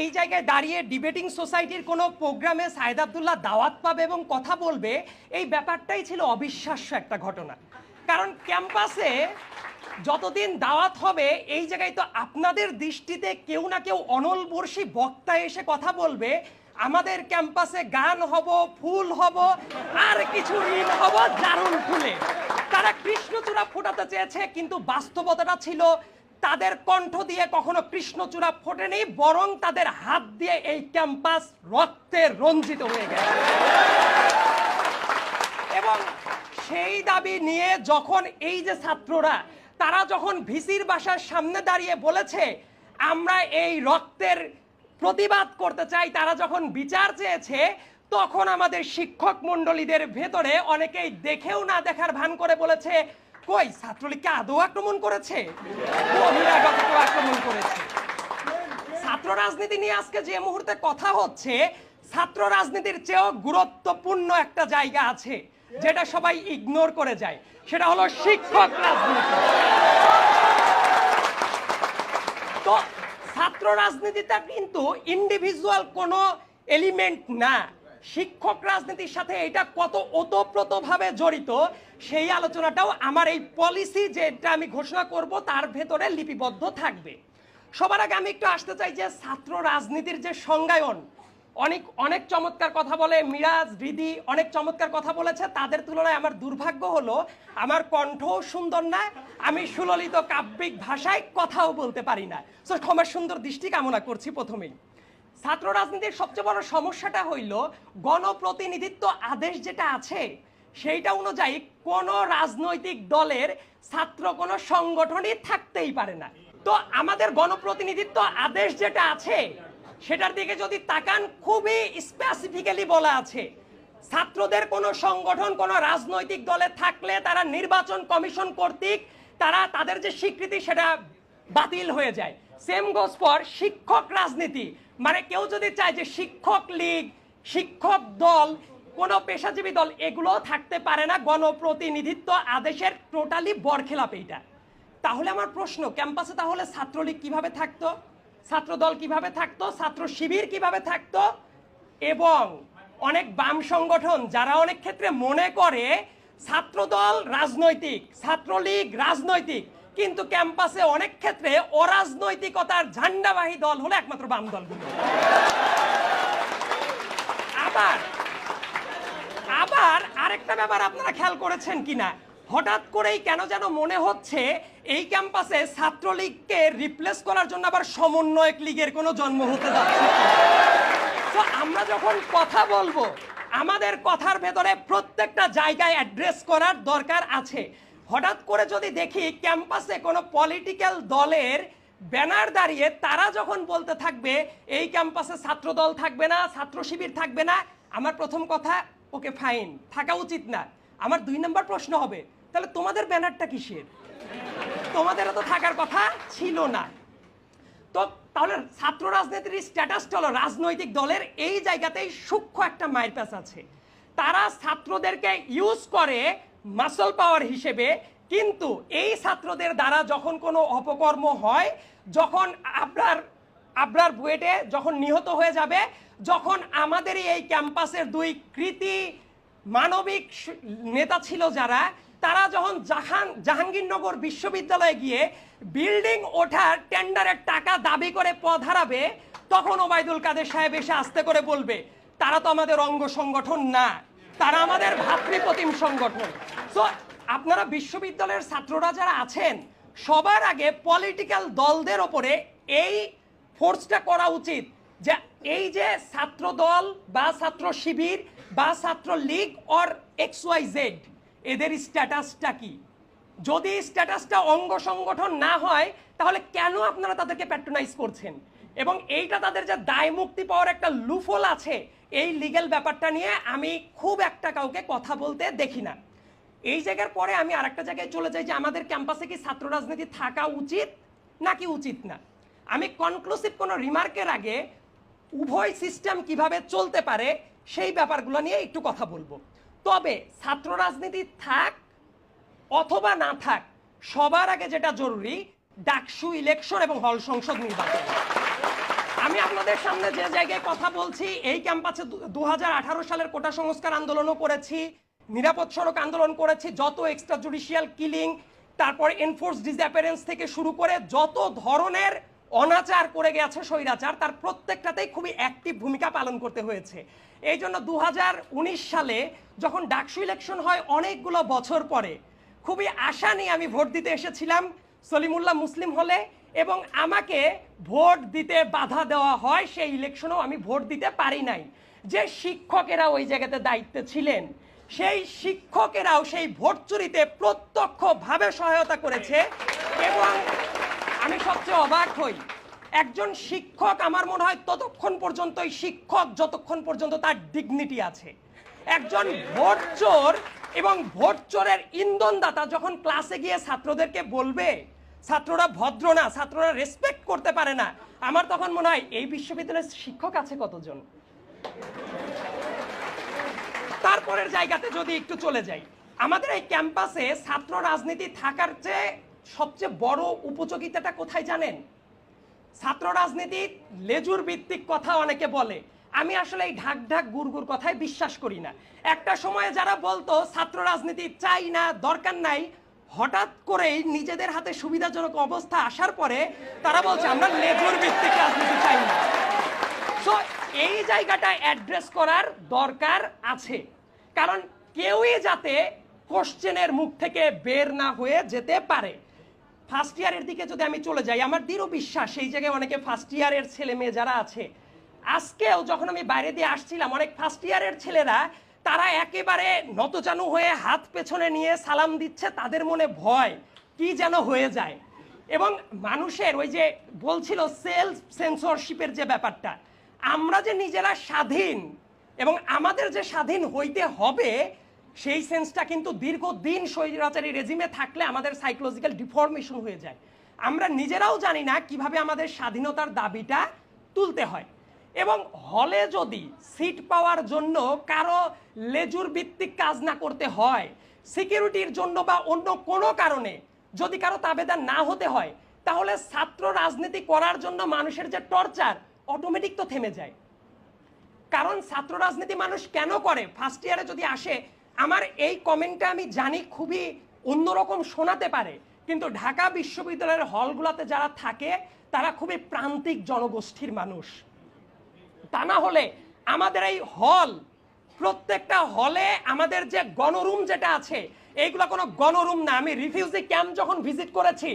এই জায়গায় দাঁড়িয়ে ডিবেটিং সোসাইটির কোনো প্রোগ্রামে সাইদ আবদুল্লাহ দাওয়াত পাবে এবং কথা বলবে, এই ব্যাপারটাই ছিল অবিশ্বাস্য একটা ঘটনা। কারণ ক্যাম্পাসে যতদিন দাওয়াত হবে, এই জায়গায় তো আপনাদের দৃষ্টিতে কেউ না কেউ অনলবর্ষী বক্তা এসে কথা বলবে, আমাদের ক্যাম্পাসে গান হব, ফুল হব, আর কিছু ঋণ হব, দারুণ ফুলে। তারা কৃষ্ণচূড়া ফোটাতে চেয়েছে, কিন্তু বাস্তবতাটা ছিল তাদের কণ্ঠ দিয়ে কখনো কৃষ্ণচূড়া ফোটেনি, বরং তাদের হাত দিয়ে এই ক্যাম্পাস রক্তে রঞ্জিত হয়ে গেছে। এবং সেই দাবি নিয়ে যখন এই যে ছাত্ররা, তারা যখন ভিসির বাসার সামনে দাঁড়িয়ে বলেছে, আমরা এই রক্তের প্রতিবাদ করতে চাই তারা যখন বিচার চেয়েছে, তখন আমাদের শিক্ষক মণ্ডলীদের ভেতরে অনেকেই দেখেও না দেখার ভান করে বলেছে কই? ছাত্রলীগকে আদৌ আক্রমণ করেছে? আক্রমণ করেছে। ছাত্র রাজনীতি নিয়ে আজকে যে মুহূর্তে কথা হচ্ছে, ছাত্র রাজনীতির চেয়েও গুরুত্বপূর্ণ একটা জায়গা আছে, যেটা সবাই ইগনোর করে যায়। সেটা হলো শিক্ষক রাজনীতি। তো, ছাত্র রাজনীতিটা কিন্তু ইন্ডিভিজুয়াল কোনো এলিমেন্ট না। শিক্ষক রাজনীতির সাথে এটা কত ওতপ্রোতভাবে জড়িত, সেই আলোচনাটাও আমার এই পলিসি যেটা আমি ঘোষণা করব, তার ভেতরে লিপিবদ্ধ থাকবে। সবার আগে আমি একটু আসতে চাই যে ছাত্র রাজনীতির যে সংজ্ঞায়ন, অনেক অনেক চমৎকার কথা বলে, মিরাজ, রিদি অনেক চমৎকার কথা বলেছে, তাদের তুলনায় আমার দুর্ভাগ্য হলো, আমার কণ্ঠও সুন্দর না, আমি সুললিত কাব্যিক ভাষায় কথাও বলতে পারি না। সো ক্ষমার সুন্দর দৃষ্টি কামনা করছি প্রথমেই। ছাত্র রাজনীতির সবচেয়ে বড় সমস্যাটা হইল গণপ্রতিনিধিত্ব আদেশ যেটা আছে, সেইটা অনুযায়ী কোনো রাজনৈতিক দলের ছাত্র কোনো সংগঠনই থাকতেই পারে না। তো আমাদের গণপ্রতিনিধিত্ব আদেশ যেটা আছে, সেটার দিকে যদি তাকান, খুবই স্পেসিফিক্যালি বলা আছে, ছাত্রদের কোনো সংগঠন, কোনো রাজনৈতিক দলে থাকলে তারা নির্বাচন কমিশন কর্তৃক, তারা তাদের যে স্বীকৃতি, সেটা বাতিল হয়ে যায়। সেম গোস ফর শিক্ষক রাজনীতি। মানে কেউ যদি চায় যে শিক্ষক লীগ, শিক্ষক দল, কোনো পেশাজীবী দল এগুলো থাকতে পারে না গণপ্রতিনিধিত্ব আদেশের টোটালি বরখেলাপ এইটা। তাহলে আমার প্রশ্ন, ক্যাম্পাসে তাহলে ছাত্রলীগ কীভাবে থাকতো? ছাত্র দল কীভাবে থাকতো? ছাত্র শিবির কীভাবে থাকতো? এবং অনেক বাম সংগঠন, যারা অনেক ক্ষেত্রে মনে করে, ছাত্রদল রাজনৈতিক, ছাত্রলীগ রাজনৈতিক কিন্তু ক্যাম্পাসে অনেক ক্ষেত্রে অরাজনৈতিকতার ঝান্ডাবাহী দল হলো একমাত্র বাম দলগুলো আবার আবার আরেকটা ব্যাপার আপনারা খেয়াল করেছেন কিনা? হঠাৎ করেই কেন যেন মনে হচ্ছে এই ক্যাম্পাসে ছাত্রলীগকে রিপ্লেস করার জন্য আবার সমন্বয়ক লীগের কোনো জন্ম হতে যাচ্ছে তো আমরা যখন কথা বলব, আমাদের কথার ভেতরে প্রত্যেকটা জায়গায় অ্যাড্রেস করার দরকার আছে। হঠাৎ করে যদি দেখি ক্যাম্পাসে কোনো পলিটিক্যাল দলের ব্যানার দাঁড়িয়ে তারা যখন বলতে থাকবে, এই ক্যাম্পাসে ছাত্র দল থাকবে না, ছাত্র শিবির থাকবে না, আমার প্রথম কথা, ওকে ফাইন থাকা উচিত না। আমার দুই নম্বর প্রশ্ন হবে, তাহলে তোমাদের ব্যানারটা কিসের? তোমাদেরও তো থাকার কথা ছিল না। তো তাহলে ছাত্র রাজনীতির স্ট্যাটাসটা হলো রাজনৈতিক দলের এই জায়গাতেই সূক্ষ্ম একটা মাইরপ্যাচ আছে। তারা ছাত্রদেরকে ইউজ করে মাসল পাওয়ার হিসেবে কিন্তু এই ছাত্রদের দ্বারা যখন কোনো অপকর্ম হয়, যখন আপনার আবরার বুয়েটে যখন নিহত হয়ে যাবে, যখন আমাদেরই এই ক্যাম্পাসের দুই কৃতি মানবিক নেতা ছিল যারা, তারা যখন জাহান, জাহাঙ্গীরনগর বিশ্ববিদ্যালয়ে গিয়ে বিল্ডিং ওঠার টেন্ডারের টাকা দাবি করে পথ হারাবে, তখন ওবায়দুল কাদের সাহেব এসে আস্তে করে বলবে, তারা তো আমাদের অঙ্গ সংগঠন না। তারা আমাদের ভাতৃপ্রতিম সংগঠন। সো আপনারা বিশ্ববিদ্যালয়ের ছাত্ররা যারা আছেন, সবার আগে পলিটিক্যাল দলদের ওপরে এই ফোর্সটা করা উচিত যে এই যে ছাত্র দল বা ছাত্র শিবির বা Chhatra League or X Y Z এদের স্ট্যাটাসটা কি? যদি স্ট্যাটাসটা অঙ্গ সংগঠন না হয়, তাহলে কেন আপনারা তাদেরকে প্যাট্রোনাইজ করছেন? এবং এইটা তাদের যে দায় মুক্তি পাওয়ার একটা লুফল আছে, এই লিগ্যাল ব্যাপারটা নিয়ে আমি খুব একটা কাউকে কথা বলতে দেখি না। এই জায়গার পরে আমি আরেকটা জায়গায় চলে যাই যে আমাদের ক্যাম্পাসে কি ছাত্র রাজনীতি থাকা উচিত নাকি উচিত না? আমি কনক্লুসিভ কোনো রিমার্কের আগে উভয় সিস্টেম কীভাবে চলতে পারে সেই ব্যাপারগুলো নিয়ে একটু কথা বলব। তবে ছাত্র রাজনীতি থাক অথবা না থাক, সবার আগে যেটা জরুরি, ডাকসু ইলেকশন এবং হল সংসদ নির্বাচন। আমি আপনাদের সামনে যে জায়গায় কথা বলছি, এই ক্যাম্পাসে দু সালের কোটা সংস্কার আন্দোলনও করেছি, নিরাপদ সড়ক আন্দোলন করেছি, যত এক্সট্রা জুডিশিয়াল কিলিং তারপর এনফোর্স ডিসঅ্যাপিয়ারেন্স থেকে শুরু করে যত ধরনের অনাচার করে গেছে স্বৈরাচার, তার প্রত্যেকটাতেই খুবই অ্যাক্টিভ ভূমিকা পালন করতে হয়েছে। এই জন্য দু হাজার উনিশ সালে যখন ডাকসু ইলেকশন হয়, অনেকগুলো বছর পরে, খুবই আশা নিয়ে আমি ভোট দিতে এসেছিলাম। সলিমুল্লাহ মুসলিম হলে এবং আমাকে ভোট দিতে বাধা দেওয়া হয়, সেই ইলেকশনেও আমি ভোট দিতে পারি নাই। যে শিক্ষকেরা ওই জায়গাতে দায়িত্বে ছিলেন, সেই শিক্ষকেরাও সেই ভোট চুরিতে প্রত্যক্ষভাবে সহায়তা করেছে এবং আমি সবচেয়ে অবাক হই, একজন শিক্ষক আমার মনে হয় ততক্ষণ পর্যন্ত শিক্ষক, যতক্ষণ পর্যন্ত তার ডিগনিটি আছে। একজন ভোট চোর এবং ভোট চোরের ইন্ধনদাতা যখন ক্লাসে গিয়ে ছাত্রদেরকে বলবে, ছাত্ররা ভদ্র না, ছাত্ররা রেসপেক্ট করতে পারে না, আমার তখন মনে হয় এই বিশ্ববিদ্যালয়ের শিক্ষক আছে কতজন? তারপরের জায়গাতে যদি একটু চলে যাই, আমাদের এই ক্যাম্পাসে ছাত্র রাজনীতি থাকার চেয়ে সবচেয়ে বড় উপযোগিতাটা কোথায় জানেন? ছাত্র রাজনীতি লেজুর ভিত্তিক কথা অনেকে বলে আমি আসলে এই ঢাক ঢাক গুড়গুড় কথায় বিশ্বাস করি না। একটা সময়ে যারা বলতো, ছাত্র রাজনীতি চাই না, দরকার নাই, হঠাৎ করেই নিজেদের হাতে সুবিধাজনক অবস্থা আসার পরে তারা বলছে, আমরা লেজুর ভিত্তিক রাজনীতি চাই না। সো এই জায়গাটা অ্যাড্রেস করার দরকার আছে। কারণ কেউই যাতে কোশ্চেনের মুখ থেকে বের না হয়ে যেতে পারে। ফার্স্ট ইয়ারের দিকে যদি আমি চলে যাই, আমার দৃঢ় বিশ্বাস সেই জায়গায় অনেকে ফার্স্ট ইয়ারের ছেলে মেয়ে যারা আছে আজকেও যখন আমি বাইরে দিয়ে আসছিলাম, অনেক ফার্স্ট ইয়ারের ছেলেরা, তারা একেবারে নতজানু হয়ে হাত পেছনে নিয়ে সালাম দিচ্ছে, তাদের মনে ভয়, কি যেন হয়ে যায়। এবং মানুষের ওই যে বলছিল সেলফ সেন্সরশিপের যে ব্যাপারটা, আমরা যে নিজেরা স্বাধীন এবং আমাদের যে স্বাধীন হইতে হবে, সেই সেন্সটা কিন্তু দীর্ঘদিন স্বৈরাচারী রেজিমে থাকলে আমাদের সাইকোলজিক্যাল ডিফরমেশন হয়ে যায়। আমরা নিজেরাও জানি না কীভাবে আমাদের স্বাধীনতার দাবিটা তুলতে হয়। এবং হলে যদি সিট পাওয়ার জন্য কারও লেজুর ভিত্তিক কাজ না করতে হয় সিকিউরিটির জন্য বা অন্য কোনো কারণে যদি কারও তাবেদার না হতে হয়, তাহলে ছাত্র রাজনীতি করার জন্য মানুষের যে টর্চার অটোমেটিক তো থেমে যায়। কারণ ছাত্র রাজনীতি মানুষ কেন করে? ফার্স্ট ইয়ারে যদি আসে, আমার এই কমেন্টটা আমি জানি খুবই অন্যরকম শোনাতে পারে, কিন্তু ঢাকা বিশ্ববিদ্যালয়ের হলগুলোতে যারা থাকে, তারা খুবই প্রান্তিক জনগোষ্ঠীর মানুষ। তা না হলে আমাদের এই হল, প্রত্যেকটা হলে আমাদের যে গণরুম যেটা আছে, এইগুলো কোনো গণরুম না। আমি রিফিউজি ক্যাম্প যখন ভিজিট করেছি,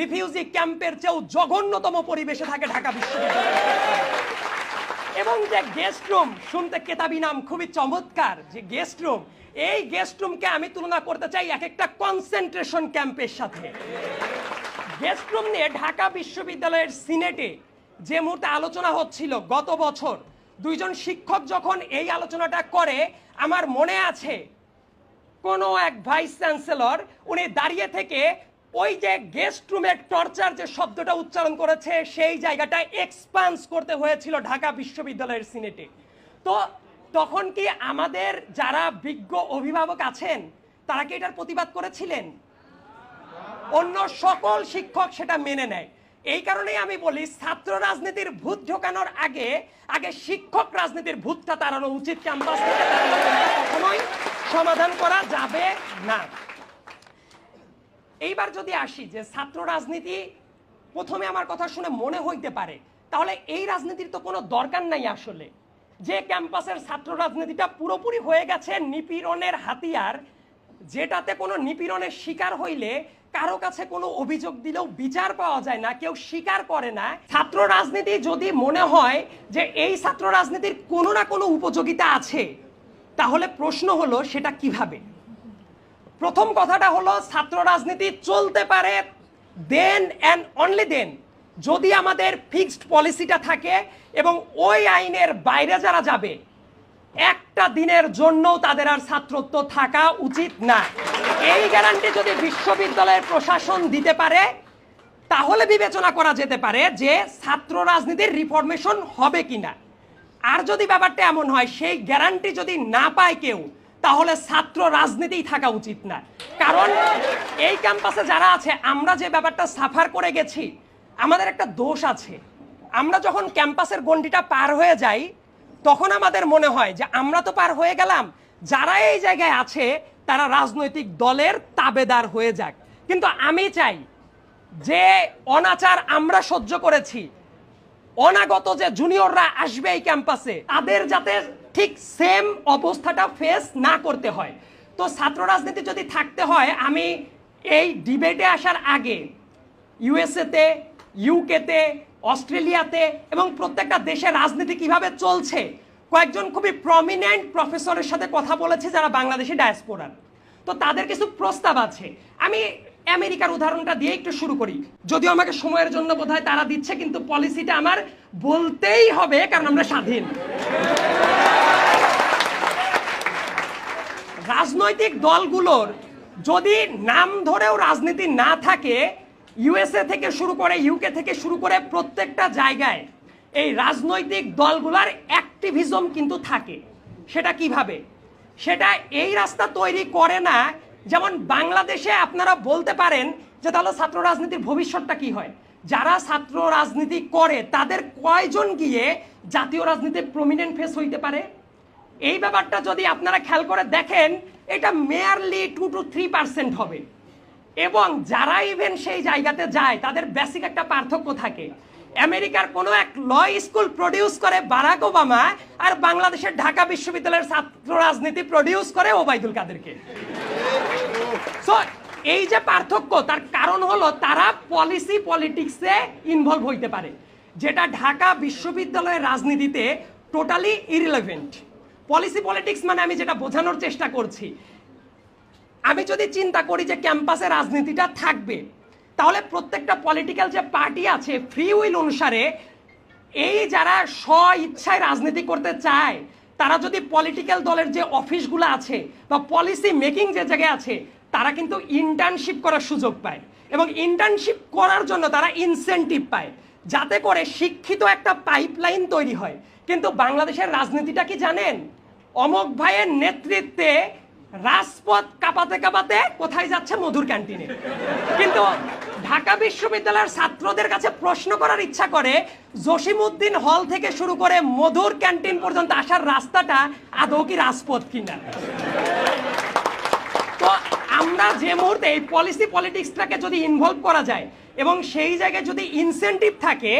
রিফিউজি ক্যাম্পের চেয়েও জঘন্যতম পরিবেশে থাকে ঢাকা বিশ্ববিদ্যালয়। এবং যে গেস্ট রুম শুনতে কেতাবি নাম খুবই চমৎকার, যে গেস্ট রুম এই গেস্ট রুমকে আমি তুলনা করতে চাই এক একটা কনসেন্ট্রেশন ক্যাম্পের সাথে। গেস্ট রুম নিয়ে ঢাকা বিশ্ববিদ্যালয়ের সিনেটে যে মুহূর্তে আলোচনা হচ্ছিল গত বছর, দুইজন শিক্ষক যখন এই আলোচনাটা করে, আমার মনে আছে, কোনো এক ভাইস চ্যান্সেলর, উনি দাঁড়িয়ে থেকে ওই যে গেস্ট রুমের টর্চার যে শব্দটা উচ্চারণ করেছে, সেই জায়গাটা এক্সপান্স করতে হয়েছিল ঢাকা বিশ্ববিদ্যালয়ের সিনেটে। তো তখন কি আমাদের যারা বিজ্ঞ অভিভাবক আছেন, তারা কি এটার প্রতিবাদ করেছিলেন? অন্য সকল শিক্ষক সেটা মেনে নেয়। এই কারণেই আমি বলি, ছাত্র রাজনীতির ভূত ঢোকানোর আগে আগে শিক্ষক রাজনীতির ভূতটা তাড়ানো উচিত, ক্যাম্পাস থেকে কখনোই সমাধান করা যাবে না। এইবার যদি আসি যে ছাত্র রাজনীতি প্রথমে আমার কথা শুনে মনে হইতে পারে, তাহলে এই রাজনীতির তো কোনো দরকার নাই আসলে। যে ক্যাম্পাসের ছাত্র রাজনীতিটা পুরোপুরি হয়ে গেছে নিপীড়নের হাতিয়ার যেটাতে কোনো নিপীড়নের শিকার হইলে কারও কাছে কোনো অভিযোগ দিলেও বিচার পাওয়া যায় না, কেউ স্বীকার করে না। ছাত্র রাজনীতি যদি মনে হয় যে এই ছাত্র রাজনীতির কোনো না কোনো উপযোগিতা আছে, তাহলে প্রশ্ন হলো সেটা কীভাবে? প্রথম কথাটা হলো, ছাত্র রাজনীতি চলতে পারে দেন অ্যান্ড অনলি দেন যদি আমাদের ফিক্সড পলিসিটা থাকে এবং ওই আইনের বাইরে যারা যাবে একটা দিনের জন্য তাদের আর ছাত্রত্ব থাকা উচিত না। এই গ্যারান্টি যদি বিশ্ববিদ্যালয়ের প্রশাসন দিতে পারে, তাহলে বিবেচনা করা যেতে পারে যে ছাত্র রাজনীতির রিফরমেশন হবে কিনা। আর যদি ব্যাপারটা এমন হয়, সেই গ্যারান্টি যদি না পায় কেউ, তাহলে ছাত্র রাজনীতিই থাকা উচিত না। কারণ এই ক্যাম্পাসে যারা আছে, আমরা যে ব্যাপারটা সাফার করে গেছি, আমাদের একটা দোষ আছে। আমরা যখন ক্যাম্পাসের গণ্ডিটা পার হয়ে যাই তখন আমাদের মনে হয় যে আমরা তো পার হয়ে গেলাম। যারা এই জায়গায় আছে, তারা রাজনৈতিক দলের তাবেদার হয়ে যাক। কিন্তু আমি চাই যে অনাচার আমরা সহ্য করেছি, অনাগত যে জুনিয়ররা আসবে এই ক্যাম্পাসে, তাদের যাতে ঠিক সেম অবস্থাটা ফেস না করতে হয়। তো ছাত্র রাজনীতি যদি থাকতে হয়, আমি এই ডিবেটে আসার আগে ইউএসএতে ইউকেতে অস্ট্রেলিয়াতে এবং প্রত্যেকটা দেশের রাজনীতি কীভাবে চলছে, কয়েকজন খুবই প্রমিনেন্ট প্রফেসরের সাথে কথা বলেছে যারা বাংলাদেশি ডায়াসপোরার তো তাদের কিছু প্রস্তাব আছে। আমি আমেরিকার উদাহরণটা দিয়ে একটু শুরু করি। যদিও আমাকে সময়ের জন্য বোধহয় তারা দিচ্ছে, কিন্তু পলিসিটা আমার বলতেই হবে, কারণ আমরা স্বাধীন। রাজনৈতিক দলগুলোর যদি নাম ধরেও রাজনীতি না থাকে ইউএসএ থেকে শুরু করে ইউকে থেকে শুরু করে প্রত্যেকটা জায়গায় এই রাজনৈতিক দলগুলার অ্যাক্টিভিজম কিন্তু থাকে। সেটা কীভাবে? সেটা এই রাস্তা তৈরি করে না, যেমন বাংলাদেশে আপনারা বলতে পারেন যে তাহলে ছাত্র রাজনীতির ভবিষ্যৎটা কি হয়? যারা ছাত্র রাজনীতি করে, তাদের কয়জন গিয়ে জাতীয় রাজনীতির প্রমিনেন্ট ফেস হইতে পারে? এই ব্যাপারটা যদি আপনারা খেয়াল করে দেখেন, এটা merely two to three percent হবে। এবং যারা ইভেন সেই জায়গাতে যায়, তাদের বেসিক একটা পার্থক্য থাকে। আমেরিকার কোনো এক ল স্কুল প্রডিউস করে বারাক ওবামা আর বাংলাদেশের ঢাকা বিশ্ববিদ্যালয়ের ছাত্র রাজনীতি প্রডিউস করে ওবায়দুল কাদেরকে। এই যে পার্থক্য, তার কারণ হলো তারা পলিসি পলিটিক্সে ইনভলভ হইতে পারে, যেটা ঢাকা বিশ্ববিদ্যালয়ের রাজনীতিতে টোটালি ইরিলেভেন্ট পলিসি পলিটিক্স মানে আমি যেটা বোঝানোর চেষ্টা করছি আমি যদি চিন্তা করি যে ক্যাম্পাসে রাজনীতিটা থাকবে, তাহলে প্রত্যেকটা পলিটিক্যাল যে পার্টি আছে ফ্রি উইল অনুসারে এই যারা স্ব ইচ্ছায় রাজনীতি করতে চায়, তারা যদি পলিটিক্যাল দলের যে অফিসগুলো আছে বা পলিসি মেকিং যে জায়গায় আছে, তারা কিন্তু ইন্টার্নশিপ করার সুযোগ পায় এবং ইন্টার্নশিপ করার জন্য তারা ইনসেন্টিভ পায়। যাতে করে শিক্ষিত একটা পাইপলাইন তৈরি হয়। কিন্তু বাংলাদেশের রাজনীতিটা কি জানেন? অমক ভাইয়ের নেতৃত্বে রাজপথ কাঁপাতে কাঁপাতে কোথায় যাচ্ছে মধুর ক্যান্টিনে? কিন্তু ঢাকা বিশ্ববিদ্যালয়ের ছাত্রদের কাছে প্রশ্ন করার ইচ্ছা করে জসিমউদ্দিন হল থেকে শুরু করে মধুর ক্যান্টিন পর্যন্ত আসার রাস্তাটা আদৌ কি রাজপথ কিনা? তো আমরা যে মুহূর্তে এই পলিসি পলিটিক্সটাকে যদি ইনভলভ করা যায় এবং সেই জায়গায় যদি ইনসেন্টিভ থাকে,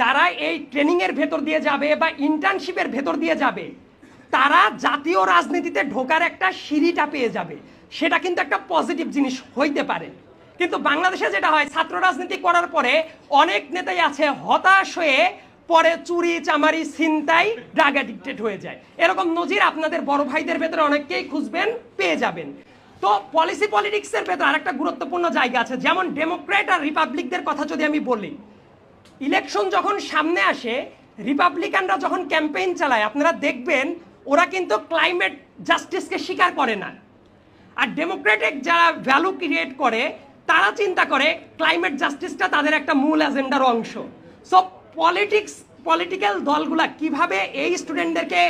যারা এই ট্রেনিংয়ের ভেতর দিয়ে যাবে বা ইন্টার্নশিপের ভেতর দিয়ে যাবে তারা জাতীয় রাজনীতিতে ঢোকার একটা সিঁড়িটা পেয়ে যাবে। সেটা কিন্তু একটা পজিটিভ জিনিস হইতে পারে। কিন্তু বাংলাদেশে যেটা হয়, ছাত্র রাজনীতি করার পরে অনেক নেতাই আছে হতাশ হয়ে পরে চুরি, চামারি, ছিনতাই ড্রাগ অ্যাডিক্টেড হয়ে যায়। এরকম নজির আপনাদের বড় ভাইদের ভেতরে অনেককেই খুঁজবেন, পেয়ে যাবেন। তো পলিসি পলিটিক্সের ভেতর আরেকটা গুরুত্বপূর্ণ জায়গা আছে। যেমন ডেমোক্রেট আর রিপাবলিকদের কথা যদি আমি বলি ইলেকশন যখন সামনে আসে রিপাবলিকানরা যখন ক্যাম্পেইন চালায়, আপনারা দেখবেন ওরা কিন্তু ক্লাইমেট জাস্টিসকে স্বীকার করে না। আর ডেমোক্রেটিক যারা ভ্যালু ক্রিয়েট করে, তারা চিন্তা করে ক্লাইমেট জাস্টিসটা তাদের একটা মূল এজেন্ডার অংশ। সো পলিটিক্স পলিটিক্যাল দলগুলা কীভাবে এই স্টুডেন্টদেরকে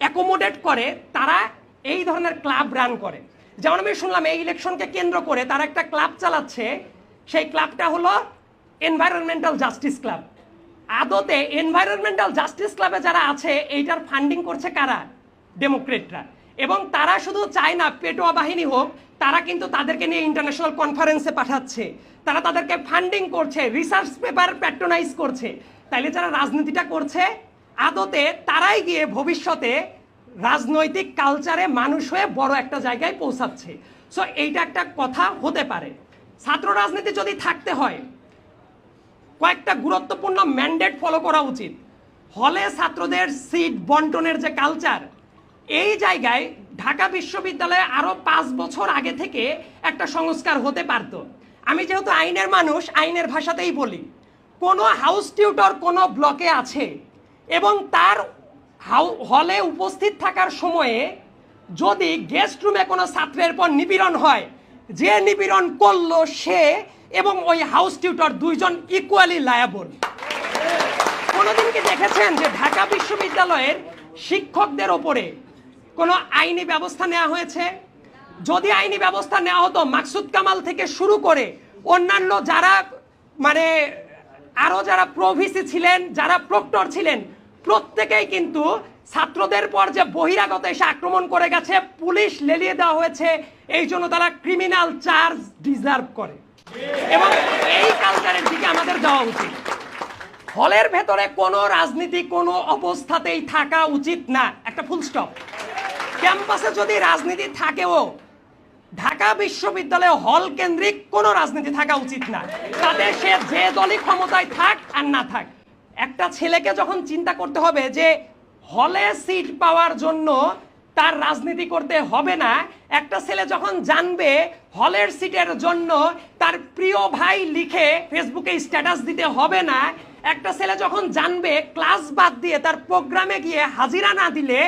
অ্যাকোমোডেট করে, তারা এই ধরনের ক্লাব রান করে। যেমন আমি শুনলাম, এই ইলেকশনকে কেন্দ্র করে তারা একটা ক্লাব চালাচ্ছে। সেই ক্লাবটা হলো এনভায়রনমেন্টাল জাস্টিস ক্লাব আদতে এনভায়রনমেন্টাল জাস্টিস ক্লাবে যারা আছে, এইটার ফান্ডিং করছে কারা? ডেমোক্রেটরা এবং তারা শুধু চায় না, পেটোয়া বাহিনী হোক, তারা কিন্তু তাদেরকে নিয়ে ইন্টারন্যাশনাল কনফারেন্সে পাঠাচ্ছে। তারা তাদেরকে ফান্ডিং করছে রিসার্চ পেপার প্যাট্রোনাইজ করছে। তাইলে যারা রাজনীতিটা করছে, আদতে তারাই গিয়ে ভবিষ্যতে রাজনৈতিক কালচারে মানুষ হয়ে বড় একটা জায়গায় পৌঁছাচ্ছে। সো এইটা একটা কথা হতে পারে। ছাত্র রাজনীতি যদি থাকতে হয় কয়েকটা গুরুত্বপূর্ণ ম্যান্ডেট ফলো করা উচিত। হলে ছাত্রদের সিট বন্টনের যে কালচার এই জায়গায় ঢাকা বিশ্ববিদ্যালয়ে আরও পাঁচ বছর আগে থেকে একটা সংস্কার হতে পারত। আমি যেহেতু আইনের মানুষ, আইনের ভাষাতেই বলি, কোনো হাউস টিউটর কোনো ব্লকে আছে এবং তার হলে উপস্থিত থাকার সময়ে যদি গেস্ট রুমে কোনো ছাত্রের পর নিপীড়ন হয় যে নিপীড়ন করল সে এবং ওই হাউস টিউটর দুইজন ইকুয়ালি লায়াবল কোনোদিন কি দেখেছেন যে ঢাকা বিশ্ববিদ্যালয়ের শিক্ষকদের ওপরে কোনো আইনি ব্যবস্থা নেওয়া হয়েছে? যদি আইনি ব্যবস্থা নেওয়া হতো, মাকসুদ কামাল থেকে শুরু করে অন্যান্য যারা মানে আরও যারা প্রভিসি ছিলেন, যারা প্রক্টর ছিলেন, প্রত্যেকেই কিন্তু ছাত্রদের পর যে বহিরাগত এসে আক্রমণ করে গেছে, পুলিশ লেলিয়ে দেওয়া হয়েছে এই জন্য তারা ক্রিমিনাল চার্জ ডিজার্ভ করে। এবং এই কালচারের দিকে আমাদের যাওয়া উচিত। হলের ভেতরে কোনো রাজনীতি, কোনো অবস্থাতেই থাকা উচিত না। একটা ফুল স্টপ ক্যাম্পাসে যদি রাজনীতি থাকেও, ঢাকা বিশ্ববিদ্যালয়ে হল কেন্দ্রিক কোনো রাজনীতি থাকা উচিত না। তাতে সে যে দলই ক্ষমতায় থাক আর না থাক। একটা ছেলেকে যখন চিন্তা করতে হবে যে, হলে সিট পাওয়ার জন্য তার রাজনীতি করতে হবে না। একটা ছেলে যখন জানবে হলের সিটের জন্য তার প্রিয় ভাই লিখে ফেসবুকে স্ট্যাটাস দিতে হবে না, একটা ছেলে যখন জানবে ক্লাস বাদ দিয়ে তার প্রোগ্রামে গিয়ে হাজিরা না দিলে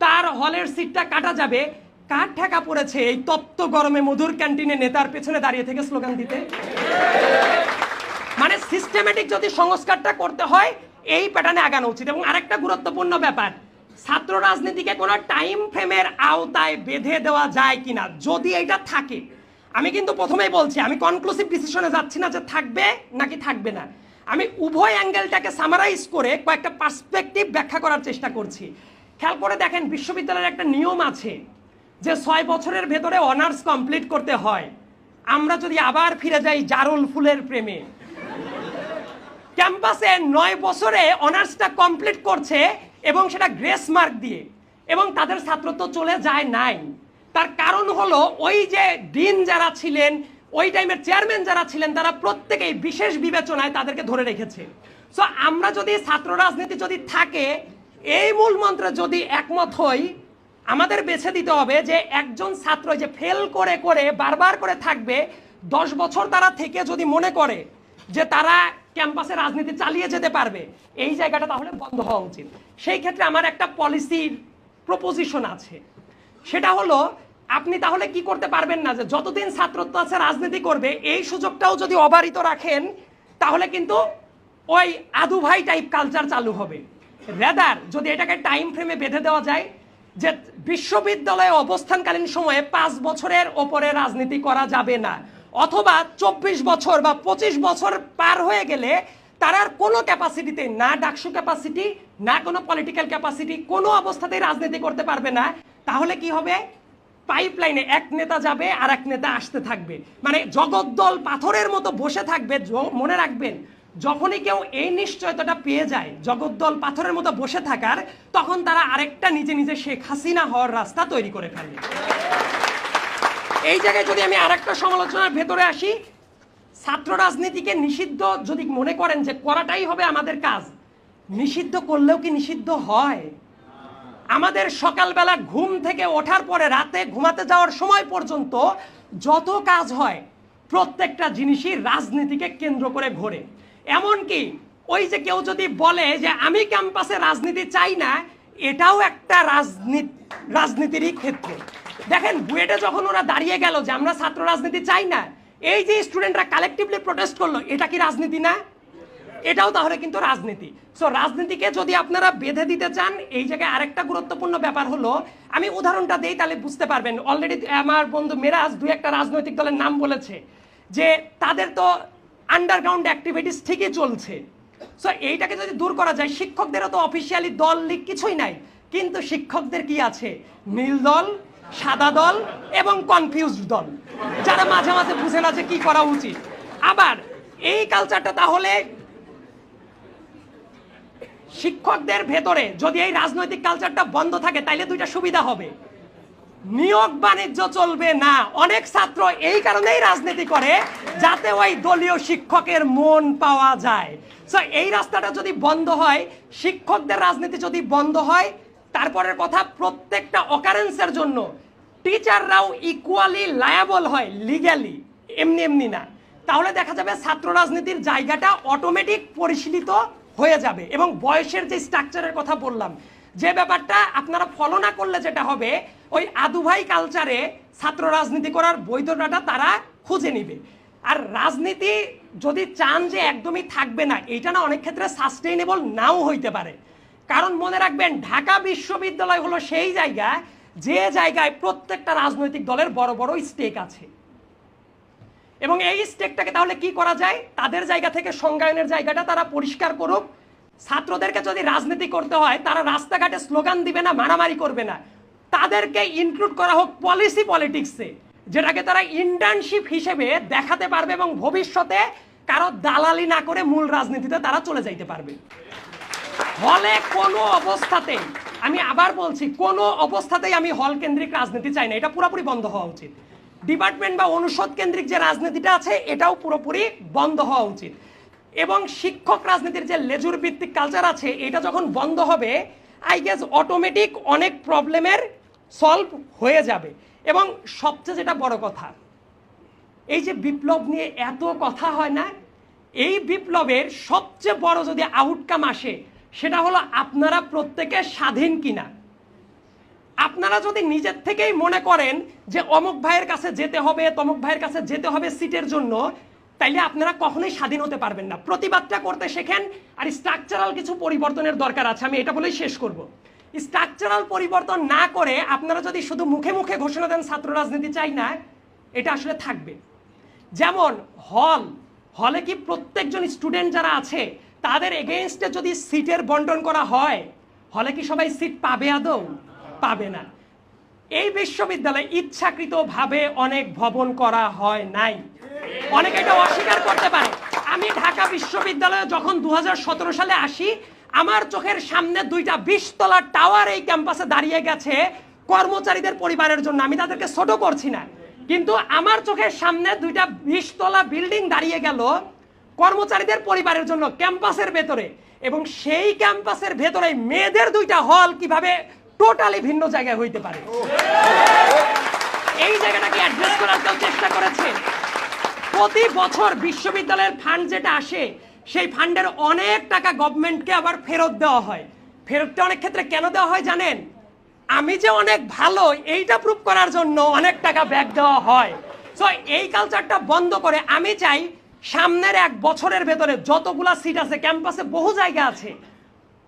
তার হলের সিটটা কাটা যাবে। কার ঠেকা পড়েছে এই তপ্ত গরমে মধুর ক্যান্টিনে নেতার পেছনে দাঁড়িয়ে থেকে স্লোগান দিতে? মানে সিস্টেমেটিক যদি সংস্কারটা করতে হয়, এই প্যাটার্নে আগানো উচিত। এবং আরেকটা গুরুত্বপূর্ণ ব্যাপার ছাত্র রাজনীতিকে কোনো টাইম ফ্রেমের আওতায় বেঁধে দেওয়া যায় কিনা? যদি এটা থাকে, আমি কিন্তু প্রথমেই বলছি, আমি কনক্লুসিভ ডিসিশনে যাচ্ছি না যে থাকবে নাকি থাকবে না। আমি উভয় অ্যাঙ্গেলটাকে সামারাইজ করে কয়েকটা পার্সপেক্টিভ ব্যাখ্যা করার চেষ্টা করছি। খেয়াল করে দেখেন, বিশ্ববিদ্যালয়ের একটা নিয়ম আছে যে ছয় বছরের ভেতরে অনার্স কমপ্লিট করতে হয়। আমরা যদি আবার ফিরে যাই জারুল ফুলের প্রেমে। ক্যাম্পাসে নয় বছরে অনার্সটা কমপ্লিট করছে এবং সেটা গ্রেস মার্ক দিয়ে, এবং তাদের ছাত্রত্ব চলে যায় নাই। তার কারণ হলো ওই যে ডিন যারা ছিলেন, ওই টাইমের চেয়ারম্যান যারা ছিলেন, তারা প্রত্যেকেই বিশেষ বিবেচনায় তাদেরকে ধরে রেখেছে। সো আমরা যদি ছাত্র রাজনীতি যদি থাকে, এই মূল মন্ত্রে যদি একমত হই, আমাদের বেছে দিতে হবে যে একজন ছাত্র যে ফেল করে করে বারবার করে থাকবে, দশ বছর তারা থেকে যদি মনে করে যে তারা ক্যাম্পাসে রাজনীতি চালিয়ে যেতে পারবে। এই জায়গাটা তাহলে বন্ধ হওয়া উচিত। সেই ক্ষেত্রে আমার একটা পলিসির প্রপোজিশন আছে। সেটা হলো, আপনি তাহলে কি করতে পারবেন না যে যতদিন ছাত্রত্ব আছে রাজনীতি করবে, এই সুযোগটাও যদি অবারিত রাখেন, তাহলে কিন্তু ওই আদু ভাই টাইপ কালচার চালু হবে। রেদার যদি এটাকে টাইম ফ্রেমে বেঁধে দেওয়া যায়, যে বিশ্ববিদ্যালয়ে অবস্থানকালীন সময়ে পাঁচ বছরের ওপরে রাজনীতি করা যাবে না। অথবা চব্বিশ বছর বা পঁচিশ বছর পার হয়ে গেলে তার আর কোনো ক্যাপাসিটিতে না ডাকসু ক্যাপাসিটি না কোনো পলিটিক্যাল ক্যাপাসিটি কোনো অবস্থাতেই রাজনীতি করতে পারবে না, তাহলে কি হবে? পাইপলাইনে এক নেতা যাবে আর এক নেতা আসতে থাকবে। মানে জগদ্দল পাথরের মতো বসে থাকবে মনে রাখবেন, যখনই কেউ এই নিশ্চয়তাটা পেয়ে যায় জগদ্দল পাথরের মতো বসে থাকার, তখন তারা আরেকটা নিজে নিজে শেখ হাসিনা হওয়ার রাস্তা তৈরি করে ফেলে। এই জায়গায় যদি আমি আরেকটা সমালোচনার ভেতরে আসি, ছাত্র রাজনীতিকে নিষিদ্ধ যদি মনে করেন যে করাটাই হবে আমাদের কাজ, নিষিদ্ধ করলেও কি নিষিদ্ধ হয়? আমাদের সকালবেলা ঘুম থেকে ওঠার পরে রাতে ঘুমাতে যাওয়ার সময় পর্যন্ত যত কাজ হয়, প্রত্যেকটা জিনিসই রাজনীতিকে কেন্দ্র করে ঘোরে। এমনকি ওই যে কেউ যদি বলে যে আমি ক্যাম্পাসে রাজনীতি চাই না, এটাও একটা রাজনীতি, রাজনীতিরই ক্ষেত্র। দেখেন, বুয়েটে যখন ওরা দাঁড়িয়ে গেল যে আমরা ছাত্র রাজনীতি চাই না, এই যে স্টুডেন্টরা কালেকটিভলি প্রোটেস্ট করল, এটা কি রাজনীতি না? এটাও তাহলে কিন্তু রাজনীতি। সো রাজনীতিকে যদি আপনারা বেঁধে দিতে চান, এই জায়গায় আরেকটা গুরুত্বপূর্ণ ব্যাপার হলো, আমি উদাহরণটা দেই, তাহলে বুঝতে পারবেন। অলরেডি আমার বন্ধু মেরাজ দুই একটা রাজনৈতিক দলের নাম বলেছে যে তাদের তো আন্ডারগ্রাউন্ড অ্যাক্টিভিটিস ঠিকই চলছে। সো এইটাকে যদি দূর করা যায়, শিক্ষকদেরও তো অফিসিয়ালি দল লিগ কিছুই নাই। কিন্তু শিক্ষকদের কি আছে? নীল দল সাদা দল এবং কনফিউজড দল। যারা মাঝে মাঝে বুঝে না যে কি করা উচিত। আবার এই কালচারটা তাহলে শিক্ষকদের ভেতরে যদি এই রাজনৈতিক কালচারটা বন্ধ থাকে, তাইলে দুইটা সুবিধা হবে। নিয়োগ বাণিজ্য চলবে না। অনেক ছাত্র এই কারণেই রাজনীতি করে, যাতে ওই দলীয় শিক্ষকের মন পাওয়া যায়। এই রাস্তাটা যদি বন্ধ হয়, শিক্ষকদের রাজনীতি যদি বন্ধ হয় তারপরের কথা প্রত্যেকটা অকারেন্সের জন্য টিচাররাও ইকুয়ালি লায়াবল হয় লিগ্যালি এমনি এমনি না। তাহলে দেখা যাবে ছাত্র রাজনীতির জায়গাটা অটোমেটিক পরিশীলিত হয়ে যাবে এবং বয়সের যে স্ট্রাকচারের কথা বললাম, যে ব্যাপারটা আপনারা ফলো না করলে যেটা হবে, ওই আদুভাই কালচারে ছাত্র রাজনীতি করার বৈধতাটা তারা খুঁজে নিবে। আর রাজনীতি যদি চান যে একদমই থাকবে না এটা না অনেক ক্ষেত্রে সাস্টেইনেবল নাও হইতে পারে। কারণ মনে রাখবেন, ঢাকা বিশ্ববিদ্যালয় হলো সেই জায়গা, যে জায়গায় প্রত্যেকটা রাজনৈতিক দলের বড় বড় স্টেক আছে। এবং এই স্টেকটাকে তাহলে কি করা যায়? তাদের জায়গা থেকে সংজ্ঞায়নের জায়গাটা তারা পরিষ্কার করুক। ছাত্রদেরকে যদি রাজনীতি করতে হয়, তারা রাস্তাঘাটে স্লোগান দিবে না, মারামারি করবে না। তাদেরকে ইনক্লুড করা হোক পলিসি পলিটিক্সে যেটাকে তারা ইন্টার্নশিপ হিসেবে দেখাতে পারবে এবং ভবিষ্যতে কারও দালালি না করে মূল রাজনীতিতে তারা চলে যাইতে পারবে। হলে কোনো অবস্থাতেই আমি আবার বলছি, কোনো অবস্থাতেই আমি হল কেন্দ্রিক রাজনীতি চাই না। এটা পুরোপুরি বন্ধ হওয়া উচিত। ডিপার্টমেন্ট বা অনুষদ কেন্দ্রিক যে রাজনীতিটা আছে, এটাও পুরোপুরি বন্ধ হওয়া উচিত। এবং শিক্ষক রাজনীতির যে লেজুর ভিত্তিক কালচার আছে, এটা যখন বন্ধ হবে আই গেস অটোমেটিক অনেক প্রবলেমের সলভ হয়ে যাবে। এবং সবচেয়ে যেটা বড় কথা, এই যে বিপ্লব নিয়ে এত কথা হয় না, এই বিপ্লবের সবচেয়ে বড় যদি আউটকাম আসে সেটা হলো আপনারা প্রত্যেকে স্বাধীন কিনা। আপনারা যদি নিজের থেকেই মনে করেন যে অমুক ভাইয়ের কাছে যেতে হবে, তমুক ভাইয়ের কাছে যেতে হবে সিটের জন্য, তাইলে আপনারা কখনোই স্বাধীন হতে পারবেন না। প্রতিবাদটা করতে শেখেন আর স্ট্রাকচারাল কিছু পরিবর্তনের দরকার আছে, আমি এটা বলেই শেষ করব। স্ট্রাকচারাল পরিবর্তন না করে আপনারা যদি শুধু মুখে মুখে ঘোষণা দেন ছাত্র রাজনীতি চাই না, এটা আসলে থাকবে। যেমন হল, হলে কি প্রত্যেকজন স্টুডেন্ট যারা আছে তাদের এগেনস্টে যদি সিটের বন্টন করা হয়, হলে কি সবাই সিট পাবে আদৌ? পাবে না। এই বিশ্ববিদ্যালয়ে ইচ্ছাকৃতভাবে অনেক ভবন করা হয় নাই। অনেকে এটা অস্বীকার করতে পারে। আমি ঢাকা বিশ্ববিদ্যালয়ে যখন দু হাজার সতেরো সালে আসি, আমার চোখের সামনে দুইটা বিশতলা টাওয়ার এই ক্যাম্পাসে দাঁড়িয়ে গেছে কর্মচারীদের পরিবারের জন্য। আমি তাদেরকে ছোট করছি না। কিন্তু আমার চোখের সামনে দুইটা বিশতলা বিল্ডিং দাঁড়িয়ে গেল। কর্মচারীদের পরিবারের জন্য ক্যাম্পাসের ভেতরে। এবং সেই ক্যাম্পাসের ভেতরে মেয়েদের দুইটা হল কীভাবে টোটালি ভিন্ন জায়গায় হইতে পারে। এই জায়গাটাকে অ্যাড্রেস করার কেউ চেষ্টা করেছে। প্রতি বছর বিশ্ববিদ্যালয়ের ফান্ড যেটা আসে, সেই ফান্ডের অনেক টাকা গভর্নমেন্টকে আবার ফেরত দেওয়া হয়। ফেরতটা অনেক ক্ষেত্রে কেন দেওয়া হয় জানেন? আমি যে অনেক ভালো, এইটা প্রুভ করার জন্য অনেক টাকা ব্যাক দেওয়া হয়। সো এই কালচারটা বন্ধ করে আমি চাই সামনের এক বছরের ভেতরে যতগুলা সিট আছে, ক্যাম্পাসে বহু জায়গা আছে,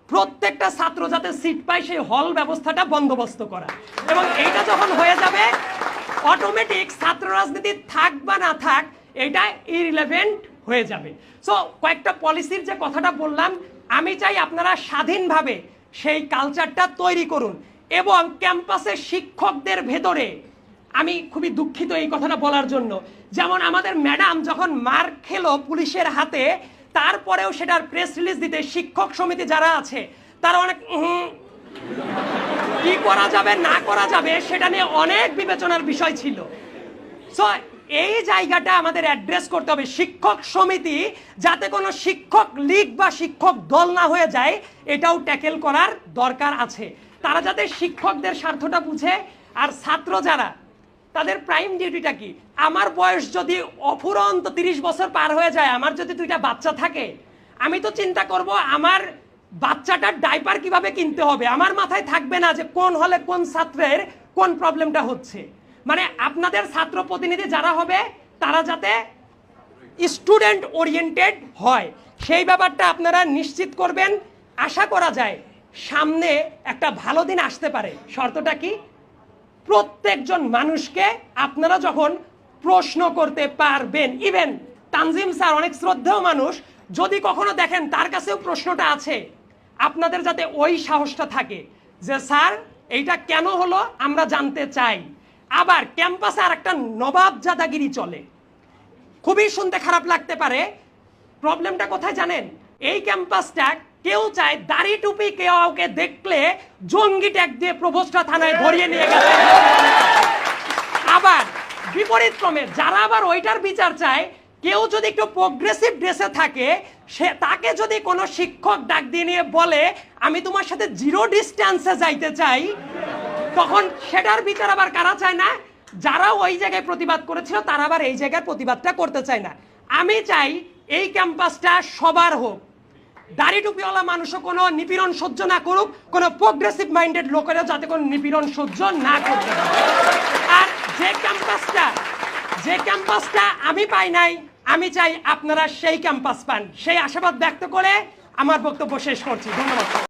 প্রত্যেকটা ছাত্র যাতে সিট পায়, সেই হল ব্যবস্থাটা বন্দোবস্ত করা। এবং এইটা যখন হয়ে যাবে অটোমেটিক ছাত্র রাজনীতি থাক বা না থাক, এটা ইরিলেভেন্ট হয়ে যাবে। সো কয়েকটা পলিসির যে কথাটা বললাম, আমি চাই আপনারা স্বাধীনভাবে সেই কালচারটা তৈরি করুন এবং ক্যাম্পাসে শিক্ষকদের ভেতরে আমি খুবই দুঃখিত এই কথাটা বলার জন্য। যেমন আমাদের ম্যাডাম যখন মার খেলো পুলিশের হাতে, তারপরেও সেটার প্রেস রিলিজ দিতে শিক্ষক সমিতি যারা আছে, তারা অনেক কি করা যাবে, না করা যাবে, সেটা নিয়ে অনেক বিবেচনার বিষয় ছিল। সো এই জায়গাটা আমাদের অ্যাড্রেস করতে হবে শিক্ষক সমিতি, যাতে কোনো শিক্ষক লীগ বা শিক্ষক দল না হয়ে যায়, এটাও ট্যাকেল করার দরকার আছে। তারা যাতে শিক্ষকদের স্বার্থটা বুঝে, আর ছাত্র যারা তাদের প্রাইম ডিউটিটা কি? আমার বয়স যদি অফুরন্ত তিরিশ বছর পার হয়ে যায়, আমার যদি দুইটা বাচ্চা থাকে, আমি তো চিন্তা করব আমার বাচ্চাটার ডাইপার কীভাবে কিনতে হবে? আমার মাথায় থাকবে না যে কোন হলে কোন ছাত্রের কোন প্রবলেমটা হচ্ছে। মানে আপনাদের ছাত্র প্রতিনিধি যারা হবে, তারা যাতে স্টুডেন্ট ওরিয়েন্টেড হয়। সেই ব্যাপারটা আপনারা নিশ্চিত করবেন। আশা করা যায়, সামনে একটা ভালো দিন আসতে পারে। শর্তটা কি? প্রত্যেকজন মানুষকে আপনারা যখন প্রশ্ন করতে পারবেন ইভেন তানজিম স্যার অনেক শ্রদ্ধেয় মানুষ, যদি কখনো দেখেন তার কাছেও প্রশ্নটা আছে, আপনাদের যাতে ওই সাহসটা থাকে যে, স্যার, এইটা কেন হলো? আমরা জানতে চাই। আবার ক্যাম্পাসে আর একটা নবাব জাদাগিরি চলে। খুবই শুনতে খারাপ লাগতে পারে। প্রবলেমটা কোথায় জানেন? এই ক্যাম্পাসটা কেউ চায় দাড়ি টুপি কেউ দেখলে জঙ্গি ট্যাগ দিয়ে প্রভোস্টা থানায় ধরিয়ে নিয়ে গেছে আবার বিপরীত ক্রমে যারা আবার ওইটার বিচার চায়, কেউ যদি একটু প্রোগ্রেসিভ ড্রেসে থাকে, সে তাকে যদি কোনো শিক্ষক ডাক দিয়ে নিয়ে বলে, আমি তোমার সাথে জিরো ডিস্টেন্সে যাইতে চাই, তখন সেটার বিচার আবার কারা চায় না? যারা ওই জায়গায় প্রতিবাদ করেছিল, তারা আবার এই জায়গায় প্রতিবাদটা করতে চায় না। আমি চাই এই ক্যাম্পাসটা সবার হোক। দাড়ি টুপিওয়ালা মানুষও কোনো নিপীড়ন সহ্য না করুক, কোনো প্রোগ্রেসিভ মাইন্ডেড লোকেরা যাতে কোনো নিপীড়ন সহ্য না করতে আর যে ক্যাম্পাসটা যে ক্যাম্পাসটা আমি পাই নাই, আমি চাই আপনারা সেই ক্যাম্পাস পান। সেই আশাবাদ ব্যক্ত করে আমার বক্তব্য শেষ করছি। ধন্যবাদ।